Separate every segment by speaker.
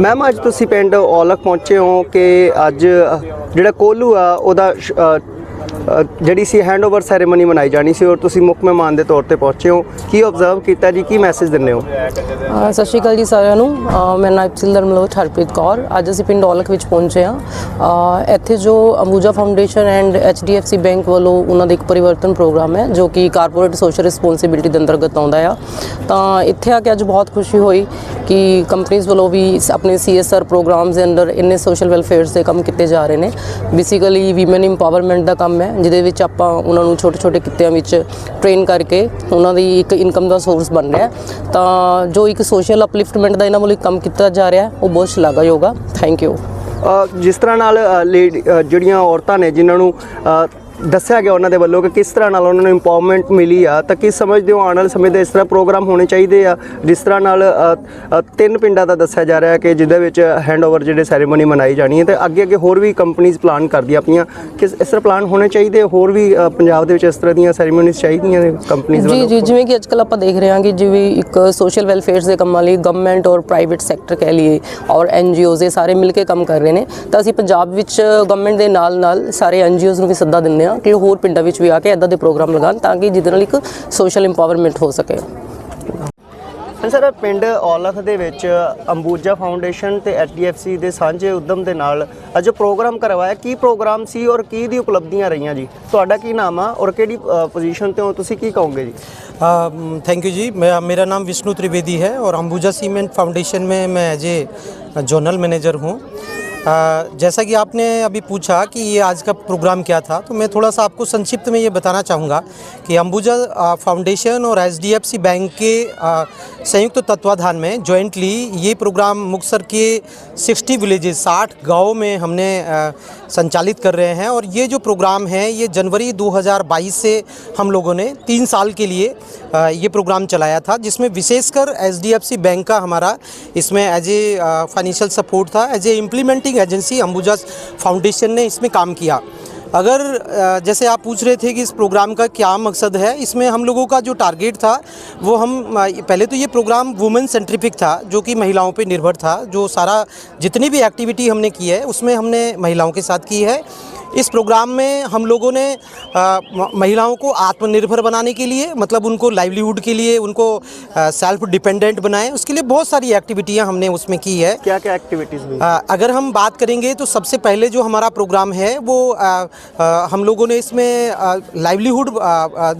Speaker 1: Ma'am ਅੱਜ ਤੁਸੀਂ ਪਿੰਡ ਔਲਖ ਪਹੁੰਚੇ ਹੋ ਕਿ ਅੱਜ ਜਿਹੜਾ ਕੋਲੂ ਆ ਉਹਦਾ ਸ਼- ਜਿਹੜੀ ਸੀ ਹੈਂਡਓਵਰ ਸੈਰੇਮਨੀ ਮਨਾਈ ਜਾਣੀ ਸੀ ਔਰ ਤੁਸੀਂ ਮੁੱਖ ਮਹਿਮਾਨ ਦੇ ਤੌਰ ਤੇ ਪਹੁੰਚੇ ਹੋ। ਕੀ ਆਬਜ਼ਰਵ ਕੀਤਾ ਜੀ? ਕੀ ਮੈਸੇਜ ਦਿੰਦੇ ਹੋ?
Speaker 2: ਸਤਿ ਸ਼੍ਰੀ ਅਕਾਲ ਜੀ ਸਾਰਿਆਂ ਨੂੰ। ਮੈਂ ਮੇਰਾ ਸਿਲਦਰ ਮਲੋਚ ਹਰਪ੍ਰੀਤ ਕੌਰ। ਅੱਜ ਅਸੀਂ ਪਿੰਡ ਔਲਖ ਵਿੱਚ ਪਹੁੰਚੇ ਹਾਂ। ਇੱਥੇ ਜੋ Ambuja foundation and HDFC bank ਵੱਲੋਂ ਉਹਨਾਂ ਦਾ ਇੱਕ ਪਰਿਵਰਤਨ ਪ੍ਰੋਗਰਾਮ ਹੈ, ਜੋ ਕਿ ਕਾਰਪੋਰੇਟ ਸੋਸ਼ਲ ਰਿਸਪੌਂਸਿਬਿਲਟੀ ਦੇ ਅੰਤਰਗਤ ਆਉਂਦਾ ਆ। ਤਾਂ ਇੱਥੇ ਆ ਕੇ ਅੱਜ ਬਹੁਤ ਖੁਸ਼ੀ ਹੋਈ ਕਿ ਕੰਪਨੀਆਂ ਵੱਲੋਂ ਵੀ ਸ- ਆਪਣੇ CSR ਪ੍ਰੋਗਰਾਮਸ ਦੇ ਅੰਦਰ ਇੰਨੇ ਸੋਸ਼ਲ ਵੈਲਫੇਅਰਸ ਦੇ ਕੰਮ ਕੀਤੇ ਜਾ ਰਹੇ ਨੇ। ਬੇਸਿਕਲੀ ਵੀਮਨ ਇੰਪਾਵਰਮੈਂਟ ਦਾ ਕੰਮ ਹੈ ਜਿਹਦੇ ਵਿੱਚ ਆਪਾਂ ਉਹਨਾਂ ਨੂੰ ਛੋਟੇ ਛੋਟੇ ਕਿੱਤਿਆਂ ਵਿੱਚ ਟ੍ਰੇਨ ਕਰਕੇ ਉਹਨਾਂ ਦੀ ਇੱਕ ਇਨਕਮ ਦਾ ਸੋਰਸ ਬਣ ਰਿਹਾ ਤਾਂ ਜੋ ਇੱਕ ਸੋਸ਼ਲ ਅਪਲਿਫਟਮੈਂਟ ਦਾ ਇਹਨਾਂ ਵੱਲੋਂ ਇੱਕ ਕੰਮ ਕੀਤਾ ਜਾ ਰਿਹਾ ਉਹ ਬਹੁਤ ਸ਼ਲਾਘਾਯੋਗ ਆ। ਥੈਂਕ ਯੂ
Speaker 1: ਜਿਸ ਤਰ੍ਹਾਂ ਨਾਲ ਲੇਡੀ ਜਿਹੜੀਆਂ ਔਰਤਾਂ ਨੇ, ਜਿਨ੍ਹਾਂ ਨੂੰ ਦੱਸਿਆ ਗਿਆ ਉਹਨਾਂ ਦੇ ਵੱਲੋਂ ਕਿ ਕਿਸ ਤਰ੍ਹਾਂ ਨਾਲ ਉਹਨਾਂ ਨੂੰ ਇੰਪਾਵਰਮੈਂਟ ਮਿਲੀ ਆ ਤਾਂ ਕੀ ਸਮਝਦੇ ਹੋ ਆਉਣ ਵਾਲੇ ਸਮੇਂ ਦੇ ਇਸ ਤਰ੍ਹਾਂ ਪ੍ਰੋਗਰਾਮ ਹੋਣੇ ਚਾਹੀਦੇ ਆ? ਜਿਸ ਤਰ੍ਹਾਂ ਨਾਲ ਤਿੰਨ ਪਿੰਡਾਂ ਦਾ ਦੱਸਿਆ ਜਾ ਰਿਹਾ ਕਿ ਜਿਹਦੇ ਵਿੱਚ ਹੈਂਡਓਵਰ ਜਿਹੜੇ ਸੈਰੇਮਨੀ ਮਨਾਈ ਜਾਣੀ ਹੈ ਤੇ ਅੱਗੇ ਅੱਗੇ ਹੋਰ ਵੀ ਕੰਪਨੀਆਂ ਪਲਾਨ ਕਰਦੀਆਂ ਪਈਆਂ ਕਿ ਇਸ ਤਰ੍ਹਾਂ ਪਲਾਨ ਹੋਣੇ ਚਾਹੀਦੇ ਹੋਰ ਵੀ ਪੰਜਾਬ ਦੇ ਵਿੱਚ ਇਸ ਤਰ੍ਹਾਂ ਦੀਆਂ ਸੈਰੇਮਨੀਜ਼ ਚਾਹੀਦੀਆਂ ਨੇ ਕੰਪਨੀਆਂ
Speaker 2: ਜੀ
Speaker 1: ਵੱਲੋਂ?
Speaker 2: ਜੀ ਜਿਵੇਂ ਕਿ ਅੱਜਕੱਲ ਆਪਾਂ ਦੇਖ ਰਹੇ ਹਾਂ ਕਿ ਜਿਵੇਂ ਇੱਕ ਸੋਸ਼ਲ ਵੈਲਫੇਅਰਸ ਦੇ ਕੰਮਾਂ ਲਈ ਗਵਰਨਮੈਂਟ ਔਰ ਪ੍ਰਾਈਵੇਟ ਸੈਕਟਰ ਕਹਿ ਲਈਏ ਔਰ ਐਨਜੀਓਜ਼ ਇਹ ਸਾਰੇ ਮਿਲ ਕੇ ਕੰਮ ਕਰ ਰਹੇ ਨੇ। ਤਾਂ ਅਸੀਂ ਪੰਜਾਬ ਵਿੱਚ ਗਵਰਨਮੈਂਟ ਦੇ ਨਾਲ ਨਾਲ ਸਾਰੇ ਐਨਜੀਓਜ਼ ਨੂੰ ਵੀ ਸੱਦਾ ਦਿੰਦੇ ਹਾਂ ਕਿ ਉਹ ਹੋਰ ਪਿੰਡਾਂ ਵਿੱਚ ਵੀ ਆ ਕੇ ਇਦਾਂ ਦੇ ਪ੍ਰੋਗਰਾਮ ਲਗਾਉਣ ਤਾਂ ਕਿ ਜਿਹਦੇ ਨਾਲ ਇੱਕ ਸੋਸ਼ਲ ਇੰਪਾਵਰਮੈਂਟ ਹੋ ਸਕੇ
Speaker 1: ਸਰ ਪਿੰਡ ਔਲਖ ਦੇ ਵਿੱਚ ਅੰਬੂਜਾ ਫਾਊਂਡੇਸ਼ਨ ਤੇ ਐਚਡੀਐਫਸੀ ਦੇ ਸਾਂਝੇ ਉਦਮ ਦੇ ਨਾਲ ਅੱਜ ਪ੍ਰੋਗਰਾਮ ਕਰਵਾਇਆ ਕੀ ਪ੍ਰੋਗਰਾਮ ਸੀ ਔਰ ਕੀ ਦੀ ਉਪਲਬਧੀਆਂ ਰਹੀਆਂ ਜੀ ਤੁਹਾਡਾ ਕੀ ਨਾਮ ਆ ਔਰ ਕਿਹੜੀ ਪੋਜੀਸ਼ਨ ਤੇ ਹੋ ਤੁਸੀਂ ਕੀ ਕਹੋਗੇ ਜੀ
Speaker 3: थैंक यू जी मैं मेरा नाम विष्णु त्रिवेदी है और अंबुजा सीमेंट फाउंडेशन में मैं एज ए जोनल मैनेजर हूँ अ, जैसा कि आपने अभी पूछा कि ये आज का प्रोग्राम क्या था तो मैं थोड़ा सा आपको संक्षिप्त में ये बताना चाहूँगा कि अंबुजा फाउंडेशन और एच बैंक के संयुक्त तत्वाधान में जॉइंटली ये प्रोग्राम मुक्तसर के 60 विलेजेस 60 गाँव में हमने संचालित कर रहे हैं और ये जो प्रोग्राम है, ये जनवरी 2022 से हम लोगों ने तीन साल के लिए ये प्रोग्राम चलाया था, जिसमें विशेषकर एच बैंक का हमारा इसमें एज ए फाइनेंशियल सपोर्ट था as a implementing agency Ambuja foundation ने इसमें काम किया। अगर जैसे आप पूछ रहे थे कि इस प्रोग्राम का क्या मकसद है, इसमें हम लोगों का जो टारगेट था, वो हम पहले तो ये प्रोग्राम वुमेन सेंट्रिफिक था, जो कि महिलाओं पे निर्भर था, जो सारा जितनी भी एक्टिविटी हमने की है, उसमें हमने महिलाओं के साथ की है। इस प्रोग्राम में हम लोगों ने महिलाओं को आत्मनिर्भर बनाने के लिए मतलब उनको लाइवलीहुड के लिए उनको सेल्फ डिपेंडेंट बनाएँ उसके लिए बहुत सारी एक्टिविटियाँ हमने उसमें की है।
Speaker 1: क्या क्या एक्टिविटीज़ हुई
Speaker 3: अगर हम बात करेंगे तो सबसे पहले जो हमारा प्रोग्राम है वो अ, अ, हम लोगों ने इसमें लाइवलीहुड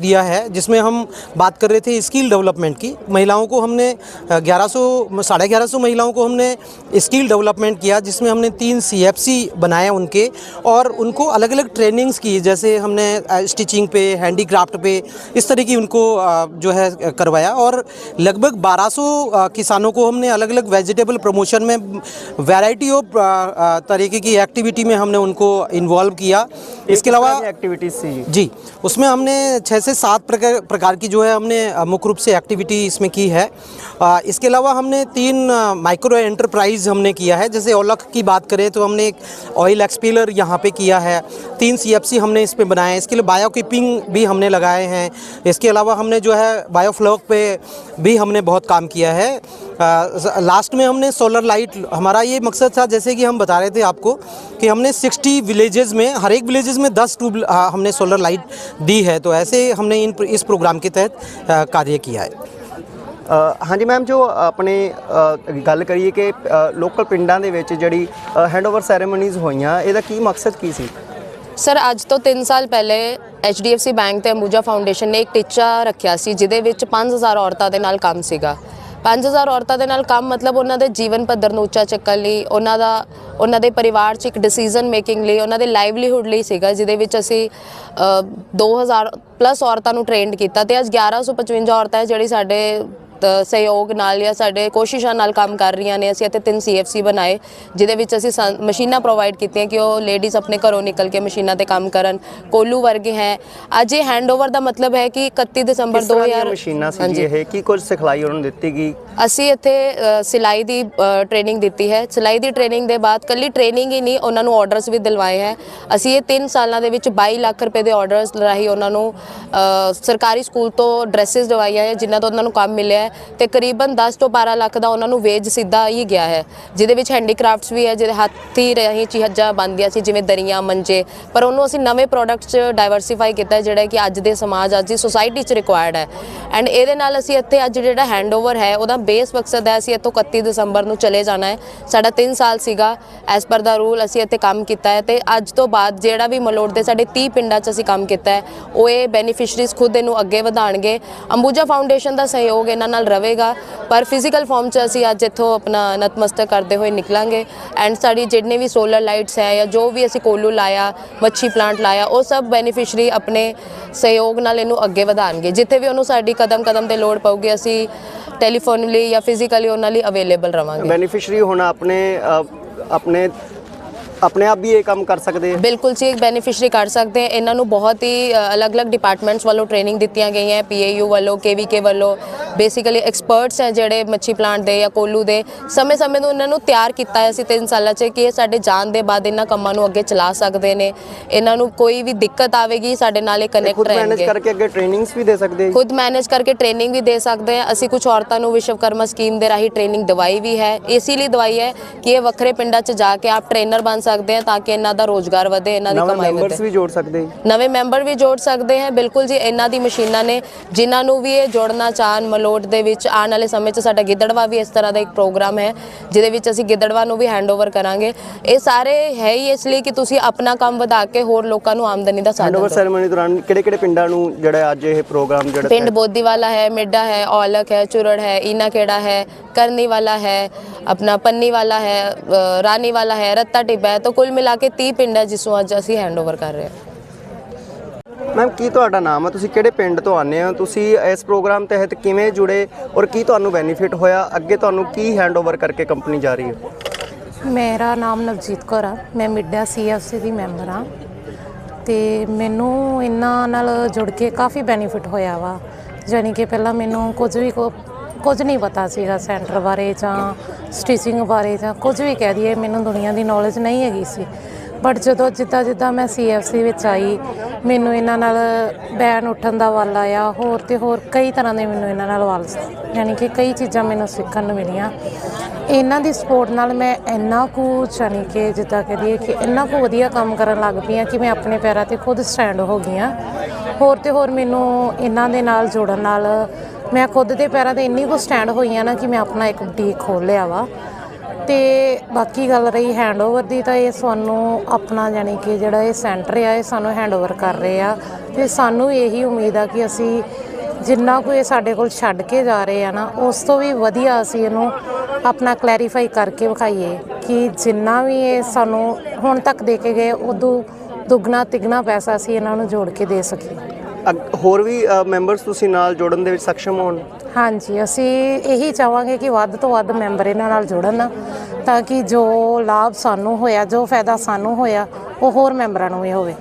Speaker 3: दिया है जिसमें हम बात कर रहे थे स्किल डेवलपमेंट की। महिलाओं को हमने ग्यारह सौ साढ़े ग्यारह सौ महिलाओं को हमने स्किल डेवलपमेंट किया जिसमें हमने तीन सी बनाए उनके और उनको अलग अलग ट्रेनिंग्स की जैसे हमने स्टिचिंग पे हैंडीक्राफ्ट पे इस तरह की उनको जो है करवाया और लगभग 1200 किसानों को हमने अलग अलग वेजिटेबल प्रमोशन में वैरायटी ऑफ़ तरीके की एक्टिविटी में हमने उनको इन्वॉल्व किया। इसके अलावा
Speaker 1: एक्टिविटीज़ सी जी
Speaker 3: उसमें हमने छः से सात प्रकार प्रकार की जो है हमने मुख्य रूप से एक्टिविटी इसमें की है। इसके अलावा हमने तीन माइक्रो एंटरप्राइज हमने किया है। जैसे ओलख की बात करें तो हमने एक ऑयल एक्सपीलर यहाँ पे किया है। तीन सी हमने इस पे बनाए हैं इसके लिए बायो कीपिंग भी हमने लगाए हैं इसके अलावा हमने जो है बायोफ्लॉक पे भी हमने बहुत काम किया है लास्ट में हमने सोलर लाइट हमारा ये मकसद था जैसे कि हम बता रहे थे आपको कि हमने 60 विलेजेस में हर एक विलेजेस में 10 ट्यूब हमने सोलर लाइट दी है तो ऐसे हमने इन इस प्रोग्राम के तहत अ, कार्य किया है
Speaker 1: ਅ, ਹਾਂਜੀ ਮੈਮ ਜੋ ਆਪਣੇ ਅ, ਗੱਲ ਕਰੀਏ ਕਿ ਲੋਕਲ ਪਿੰਡਾਂ ਦੇ ਵਿੱਚ ਜਿਹੜੀ ਹੈਂਡਓਵਰ ਸੈਰੇਮਨੀਜ਼ ਹੋਈਆਂ ਇਹਦਾ ਕੀ ਮਕਸਦ ਕੀ ਸੀ
Speaker 4: ਸਰ ਅੱਜ ਤੋਂ 3 ਸਾਲ ਪਹਿਲੇ HDFC ਬੈਂਕ ਤੇ ਅੰਬੂਜਾ ਫਾਊਂਡੇਸ਼ਨ ਨੇ ਇੱਕ ਟੀਚਾ ਰੱਖਿਆ ਸੀ ਜਿਹਦੇ ਵਿੱਚ 5000 ਔਰਤਾਂ ਦੇ ਨਾਲ ਕੰਮ ਸੀਗਾ। 5000 ਔਰਤਾਂ ਦੇ ਨਾਲ ਕੰਮ ਮਤਲਬ ਉਹਨਾਂ ਦੇ ਜੀਵਨ ਪੱਧਰ ਨੂੰ ਉੱਚਾ ਚੱਕਣ ਲਈ ਉਹਨਾਂ ਦਾ ਉਹਨਾਂ ਦੇ ਪਰਿਵਾਰ 'ਚ ਇੱਕ ਡਿਸੀਜਨ ਮੇਕਿੰਗ ਲਈ ਉਹਨਾਂ ਦੇ ਲਾਈਵਲੀਹੁੱਡ ਲਈ ਸੀਗਾ ਜਿਹਦੇ ਵਿੱਚ ਅਸੀਂ ਅ, 2000 ਪਲੱਸ ਔਰਤਾਂ ਨੂੰ ਟ੍ਰੇਨਡ ਕੀਤਾ ਤੇ ਅੱਜ 1155 ਔਰਤਾਂ ਹੈ ਜਿਹੜੀ ਸਾਡੇ ਸਹਿਯੋਗ ਨਾਲ ਜਾਂ ਸਾਡੇ ਕੋਸ਼ਿਸ਼ਾਂ ਨਾਲ ਕੰਮ ਕਰ ਰਹੀਆਂ ਨੇ ਅਸੀਂ ਇੱਥੇ ਤਿੰਨ ਸੀਐਫਸੀ ਬਣਾਏ ਜਿਹਦੇ ਵਿੱਚ ਅਸੀਂ ਮਸ਼ੀਨਾਂ ਪ੍ਰੋਵਾਈਡ ਕੀਤੀਆਂ ਕਿ ਉਹ ਲੇਡੀਜ਼ ਆਪਣੇ ਘਰੋਂ ਨਿਕਲ ਕੇ ਮਸ਼ੀਨਾਂ ਤੇ ਕੰਮ ਕਰਨ। ਕੋਲੂ ਵਰਗੇ ਹੈ। ਅੱਜ ਇਹ ਹੈਂਡਓਵਰ ਦਾ ਮਤਲਬ ਹੈ ਕਿ 31 ਦਸੰਬਰ
Speaker 1: ਕਿਸ ਤਰ੍ਹਾਂ ਦੀਆਂ
Speaker 4: 2000
Speaker 1: ਮਸ਼ੀਨਾਂ ਸੀ। ਇਹ? ਕੀ ਕੁਝ ਸਿਖਲਾਈ ਉਹਨਾਂ ਨੂੰ ਦਿੱਤੀ ਗਈ?
Speaker 4: ਅਸੀਂ ਇੱਥੇ ਸਿਲਾਈ ਦੀ ਟ੍ਰੇਨਿੰਗ ਦਿੱਤੀ ਹੈ। ਸਿਲਾਈ ਦੀ ਟ੍ਰੇਨਿੰਗ ਦੇ ਬਾਅਦ ਕੱਲੀ ਟ੍ਰੇਨਿੰਗ ਹੀ ਨਹੀਂ ਉਹਨਾਂ ਨੂੰ ਆਰਡਰਸ ਵੀ ਦਿਲਵਾਏ ਹੈ। ਅਸੀਂ ਇਹ 3 ਸਾਲਾਂ ਦੇ ਵਿੱਚ 22 ਲੱਖ ਰੁਪਏ ਦੇ ਆਰਡਰਸ ਰਾਹੀਂ ਉਹਨਾਂ ਨੂੰ ਸਰਕਾਰੀ ਸਕੂਲ ਤੋਂ ਡਰੈਸਸ ਦਵਾਈਆਂ ਹੈ ਜਿਨ੍ਹਾਂ ਤੋਂ ਉਹਨਾਂ ਨੂੰ ਕੰਮ ਮਿਲਿਆ ਹੈ ਤੇ ਕਰੀਬਨ 10 ਤੋਂ 12 ਲੱਖ ਦਾ ਉਹਨਾਂ ਨੂੰ ਵੇਜ ਸਿੱਧਾ ਹੀ ਗਿਆ ਹੈ। ਜਿਹਦੇ ਵਿੱਚ ਹੈਂਡੀਕ੍ਰਾਫਟਸ ਵੀ ਹੈ, ਜਿਹਦੇ ਹੱਥੀ ਰਹੀ ਚੀਜ਼ਾਂ ਬਣਦੀਆਂ ਸੀ, ਜਿਵੇਂ ਦਰੀਆਂ, ਮੰਜੇ। ਪਰ ਉਹਨੂੰ ਅਸੀਂ ਨਵੇਂ ਪ੍ਰੋਡਕਟ 'ਚ ਡਾਈਵਰਸਿਫਾਈ ਕੀਤਾ ਜਿਹੜਾ ਕਿ ਅੱਜ ਦੇ ਸਮਾਜ, ਅੱਜ ਦੀ ਸੋਸਾਇਟੀ 'ਚ ਰਿਕੁਆਇਰਡ ਹੈ। ਐਂਡ ਇਹਦੇ ਨਾਲ ਅਸੀਂ ਇੱਥੇ ਅੱਜ ਜਿਹੜਾ ਹੈਂਡਓਵਰ ਹੈ, ਉਹਦਾ ਬੇਸ ਮਕਸਦ ਹੈ, ਅਸੀਂ ਇੱਥੋਂ 31 ਦਸੰਬਰ ਨੂੰ ਚਲੇ ਜਾਣਾ ਹੈ। ਸਾਡਾ 3 ਸਾਲ ਸੀਗਾ ਐਸ ਪਰ ਦਾ ਰੂਲ ਅਸੀਂ ਇੱਥੇ ਕੰਮ ਕੀਤਾ ਹੈ ਤੇ ਅੱਜ ਤੋਂ ਬਾਅਦ ਜਿਹੜਾ ਵੀ ਮਲੋਟ ਦੇ ਸਾਡੇ 30 ਪਿੰਡਾਂ 'ਚ ਅਸੀਂ ਕੰਮ ਕੀਤਾ ਹੈ, ਉਹ ਇਹ ਬੈਨੀਫੀਸ਼ਰੀਜ਼ ਖੁਦ ਇਹਨੂੰ ਅੱਗੇ ਵਧਾਣਗੇ ਅੰਬੂਜਾ ਫਾਊਂਡੇਸ਼ਨ ਦਾ ਸਹਿਯੋਗ ਇਹਨਾਂ ਨਾਲ ਰਹੇਗਾ। ਪਰ ਫਿਜ਼ੀਕਲ ਫਾਰਮ 'ਚ ਅਸੀਂ ਅੱਜ ਇੱਥੋਂ ਆਪਣਾ ਨਤਮਸਤਕ ਕਰਦੇ ਹੋਏ ਨਿਕਲਾਂਗੇ। ਐਂਡ ਸਾਡੀ ਜਿੰਨੇ ਵੀ ਸੋਲਰ ਲਾਈਟਸ ਹੈ ਜਾਂ ਜੋ ਵੀ ਅਸੀਂ ਕੋਲੂ ਲਾਇਆ, ਮੱਛੀ ਪਲਾਂਟ ਲਾਇਆ, ਉਹ ਸਭ ਬੈਨੀਫੀਸ਼ਰੀ ਆਪਣੇ ਸਹਿਯੋਗ ਨਾਲ ਇਹਨੂੰ ਅੱਗੇ ਵਧਾਣਗੇ ਜਿੱਥੇ ਵੀ ਉਹਨੂੰ ਸਾਡੀ ਕਦਮ ਕਦਮ ਤੇ ਲੋੜ ਪਊਗੀ, ਅਸੀਂ ਟੈਲੀਫੋਨਲੀ ਜਾਂ ਫਿਜ਼ੀਕਲੀ ਉਹਨਾਂ ਲਈ ਅਵੇਲੇਬਲ ਰਵਾਂਗੇ।
Speaker 1: ਬੈਨੀਫੀਸ਼ਰੀ ਹੁਣ ਆਪਣੇ ਆਪਣੇ ਆਪਣੇ ਆਪ ਵੀ ਇਹ ਕੰਮ ਕਰ ਸਕਦੇ ਆ?
Speaker 4: ਬਿਲਕੁਲ ਜੀ ਇੱਕ ਬੈਨੀਫੀਸ਼ਰੀ ਕਰ ਸਕਦੇ ਹੈ ਇਹਨਾਂ ਨੂੰ ਬਹੁਤ ਹੀ ਅਲੱਗ-ਅਲੱਗ ਡਿਪਾਰਟਮੈਂਟਸ ਵੱਲੋਂ ਟ੍ਰੇਨਿੰਗ ਦਿੱਤੀਆਂ ਗਈਆਂ ਹੈ ਪੀਏਯੂ ਵੱਲੋਂ ਕੇਵੀਕੇ ਵੱਲੋਂ। ਬੇਸਿਕਲੀ ਐਕਸਪਰਟਸ ਹੈ ਜਿਹੜੇ ਮੱਛੀ ਪਲਾਂਟ ਦੇ ਜਾਂ ਕੋਲੂ ਦੇ। ਸਮੇਂ-ਸਮੇਂ ਨੂੰ ਇਹਨਾਂ ਨੂੰ ਤਿਆਰ ਕੀਤਾ ਹੈ ਅਸੀਂ 3 ਸਾਲਾਂ 'ਚ ਕਿ ਇਹ ਸਾਡੇ ਜਾਣ ਦੇ ਬਾਅਦ ਇਹਨਾਂ ਕੰਮਾਂ ਨੂੰ ਅੱਗੇ ਚਲਾ ਸਕਦੇ ਨੇ। ਇਹਨਾਂ ਨੂੰ ਕੋਈ ਵੀ ਦਿੱਕਤ ਆਵੇਗੀ ਸਾਡੇ ਨਾਲ ਇਹ ਕਨੈਕਟ
Speaker 1: ਖੁਦ ਮੈਨੇਜ
Speaker 4: ਰਹਿਣਗੇ।
Speaker 1: ਕਰਕੇ ਅੱਗੇ ਟ੍ਰੇਨਿੰਗਸ ਵੀ ਦੇ ਸਕਦੇ ਆ
Speaker 4: ਖੁਦ ਮੈਨੇਜ ਕਰਕੇ ਟ੍ਰੇਨਿੰਗ ਵੀ ਦੇ ਸਕਦੇ ਹਾਂ ਅਸੀਂ ਕੁਝ ਔਰਤਾਂ ਨੂੰ ਵਿਸ਼ਵਕਰਮਾ ਸਕੀਮ ਦੇ ਰਾਹੀਂ ਟ੍ਰੇਨਿੰਗ ਦਵਾਈ ਵੀ ਹੈ। ਇਸੇ ਲਈ ਦਵਾਈ ਹੈ ਕਿ ਇਹ ਵੱਖਰੇ ਪਿੰਡਾਂ 'ਚ ਜਾ ਕੇ ਆਪ ਟ੍ਰੇਨਰ ਬਣ ਸਕਦੇ ਆ ਤਾਂ ਕਿ ਇਹਨਾਂ ਦਾ ਰੋਜ਼ਗਾਰ ਵਧੇ ਇਹਨਾਂ ਦੀ ਕਮਾਈ
Speaker 1: ਮੈਂਬਰਸ
Speaker 4: ਵਧੇ।
Speaker 1: ਵੀ ਜੋੜ ਸਕਦੇ
Speaker 4: ਨਵੇਂ ਮੈਂਬਰ ਵੀ ਜੋੜ ਸਕਦੇ ਹੈ। ਬਿਲਕੁਲ ਜੀ ਇਹਨਾਂ ਦੀ ਮਸ਼ੀਨਾਂ ਨੇ ਜਿਨ੍ਹਾਂ ਨੂੰ ਵੀ ਇਹ ਜੋੜਨਾ ਚਾਹਨ ਮਲੋਟ ਦੇ ਵਿੱਚ ਆਉਣ ਵਾਲੇ ਸਮੇਂ 'ਚ ਸਾਡਾ ਗਿੱਦੜਵਾ ਵੀ ਇਸ ਤਰ੍ਹਾਂ ਦਾ ਇੱਕ ਪ੍ਰੋਗਰਾਮ ਹੈ ਜਿਹਦੇ ਵਿੱਚ ਅਸੀਂ ਗਿੱਦੜਵਾ ਨੂੰ ਵੀ ਹੈਂਡਓਵਰ ਕਰਾਂਗੇ। ਇਹ ਸਾਰੇ ਹੈ ਹੀ ਇਸ ਲਈ ਕਿ ਤੁਸੀਂ ਆਪਣਾ ਕੰਮ ਵਧਾ ਕੇ ਹੋਰ ਲੋਕਾਂ ਨੂੰ ਆਮਦਨੀ ਦਾ ਸਾਧਨ
Speaker 1: ਹੈਂਡਓਵਰ ਸੈਰੇਮਨੀ ਦੌਰਾਨ ਕਿਹੜੇ ਕਿਹੜੇ ਪਿੰਡਾਂ ਨੂੰ ਜਿਹੜਾ ਅੱਜ ਇਹ ਪ੍ਰੋਗਰਾਮ ਜਿਹੜਾ
Speaker 4: ਪਿੰਡ ਬੋਦੀਵਾਲਾ ਹੈ ਮਿੱਡਾ ਹੈ ਔਲਖ ਹੈ ਚੁਰੜ ਹੈ ਈਨਾ ਖੇੜਾ ਹੈ ਕਰਨੀ ਵਾਲਾ ਹੈ ਆਪਣਾ ਪੰਨੀ ਵਾਲਾ ਹੈ ਰਾਨੀ ਵਾਲਾ ਹੈ ਰੱਤਾ ਟਿੱਬਾ ਤਾਂ ਕੁੱਲ ਮਿਲਾ ਕੇ 30 ਪਿੰਡ ਹੈ ਜਿਸ ਨੂੰ ਅੱਜ ਅਸੀਂ ਹੈਂਡਓਵਰ ਕਰ ਰਹੇ ਹਾਂ।
Speaker 1: ਮੈਮ ਕੀ ਤੁਹਾਡਾ ਨਾਮ ਹੈ ਤੁਸੀਂ ਕਿਹੜੇ ਪਿੰਡ ਤੋਂ ਆਨੇ ਹੋ? ਤੁਸੀਂ ਇਸ ਪ੍ਰੋਗਰਾਮ ਤਹਿਤ ਕਿਵੇਂ ਜੁੜੇ ਔਰ ਕੀ ਤੁਹਾਨੂੰ ਬੈਨੀਫਿਟ ਹੋਇਆ? ਅੱਗੇ ਤੁਹਾਨੂੰ ਕੀ ਹੈਂਡਓਵਰ ਕਰਕੇ ਕੰਪਨੀ ਜਾ ਰਹੀ ਹੈ?
Speaker 5: ਮੇਰਾ ਨਾਮ ਨਵਜੀਤ ਕੌਰ ਆ। ਮੈਂ ਮਿੱਡਾ ਸੀਐਫਸੀ ਦੀ ਮੈਂਬਰ ਆ। ਤੇ ਮੈਨੂੰ ਇਹਨਾਂ ਨਾਲ ਜੁੜ ਕੇ ਕਾਫੀ ਬੈਨੀਫਿਟ ਹੋਇਆ ਵਾ। ਯਾਨੀ ਕਿ ਪਹਿਲਾਂ ਮੈਨੂੰ ਕੁਝ ਵੀ ਕੋ- ਕੁਝ ਨਹੀਂ ਪਤਾ ਸੀਗਾ ਸੈਂਟਰ ਬਾਰੇ ਜਾਂ ਸਟਿਚਿੰਗ ਬਾਰੇ ਜਾਂ ਕੁਝ ਵੀ ਕਹਿ ਦਈਏ, ਮੈਨੂੰ ਦੁਨੀਆ ਦੀ ਨੌਲੇਜ ਨਹੀਂ ਹੈਗੀ ਸੀ। ਬਟ ਜਦੋਂ ਜਿੱਦਾਂ ਜਿੱਦਾਂ ਮੈਂ ਸੀਐਫਸੀ ਵਿੱਚ ਆਈ, ਮੈਨੂੰ ਇਹਨਾਂ ਨਾਲ ਬੈਨ ਉੱਠਣ ਦਾ ਵੱਲ ਆਇਆ। ਹੋਰ ਤੇ ਹੋਰ ਕਈ ਤਰ੍ਹਾਂ ਦੇ ਮੈਨੂੰ ਇਹਨਾਂ ਨਾਲ ਵੱਲ ਯਾਨੀ ਕਿ ਕਈ ਚੀਜ਼ਾਂ ਮੈਨੂੰ ਸਿੱਖਣ ਨੂੰ ਮਿਲੀਆਂ। ਇਹਨਾਂ ਦੀ ਸਪੋਰਟ ਨਾਲ ਮੈਂ ਇੰਨਾ ਕੁ ਯਾਨੀ ਕਿ ਜਿੱਦਾਂ ਕਹਦੀਏ ਕਿ ਇੰਨਾ ਕੁ ਵਧੀਆ ਕੰਮ ਕਰਨ ਲੱਗ ਪਈ ਹਾਂ ਕਿ ਮੈਂ ਆਪਣੇ ਪੈਰਾਂ ਤੇ ਖੁਦ ਸਟੈਂਡ ਹੋ ਗਈ ਹਾਂ। ਹੋਰ ਤੇ ਹੋਰ ਮੈਨੂੰ ਇਹਨਾਂ ਦੇ ਨਾਲ ਜੋੜਨ ਨਾਲ ਮੈਂ ਖੁਦ ਦੇ ਪੈਰਾਂ ਤੇ ਇੰਨੀ ਕੁ ਸਟੈਂਡ ਹੋਈ ਹਾਂ ਨਾ ਕਿ ਮੈਂ ਆਪਣਾ ਇੱਕ ਬੁਟੀਕ ਖੋਲ੍ਹ ਲਿਆ ਵਾ। ਤੇ ਬਾਕੀ ਗੱਲ ਰਹੀ ਹੈਂਡਓਵਰ ਦੀ ਤਾਂ ਇਹ ਸਾਨੂੰ ਆਪਣਾ ਯਾਨੀ ਕਿ ਜਿਹੜਾ ਇਹ ਸੈਂਟਰ ਆ, ਇਹ ਸਾਨੂੰ ਹੈਂਡਓਵਰ ਕਰ ਰਹੇ ਆ। ਤੇ ਸਾਨੂੰ ਇਹੀ ਉਮੀਦ ਆ ਕਿ ਅਸੀਂ ਜਿੰਨਾ ਕੁ ਇਹ ਸਾਡੇ ਕੋਲ ਛੱਡ ਕੇ ਜਾ ਰਹੇ ਆ ਨਾ, ਉਸ ਤੋਂ ਵੀ ਵਧੀਆ ਅਸੀਂ ਇਹਨੂੰ ਆਪਣਾ ਕਲੈਰੀਫਾਈ ਕਰਕੇ ਵਿਖਾਈਏ ਕਿ ਜਿੰਨਾ ਵੀ ਇਹ ਸਾਨੂੰ ਹੁਣ ਤੱਕ ਦੇ ਕੇ ਗਏ, ਉਦੋਂ ਦੁੱਗਣਾ ਤਿੱਗਣਾ ਪੈਸਾ ਅਸੀਂ ਇਹਨਾਂ ਨੂੰ ਜੋੜ ਕੇ ਦੇ ਸਕੀਏ।
Speaker 1: ਅੱਗ- ਹੋਰ ਵੀ ਮੈਂਬਰਸ ਤੁਸੀਂ ਨਾਲ ਜੋੜਨ ਦੇ ਵਿੱਚ ਸક્ષਮ ਹੋਣ?
Speaker 5: ਹਾਂਜੀ, ਅਸੀਂ ਇਹੀ ਚਾਹਾਂਗੇ ਕਿ ਵੱਧ ਤੋਂ ਵੱਧ ਮੈਂਬਰ ਇਹਨਾਂ ਨਾਲ ਜੁੜਨ ਤਾਂ ਕਿ ਜੋ ਲਾਭ ਸਾਨੂੰ ਹੋਇਆ, ਜੋ ਫਾਇਦਾ ਸਾਨੂੰ ਹੋਇਆ, ਉਹ ਹੋਰ ਮੈਂਬਰਾਂ ਨੂੰ ਵੀ ਹੋਵੇ।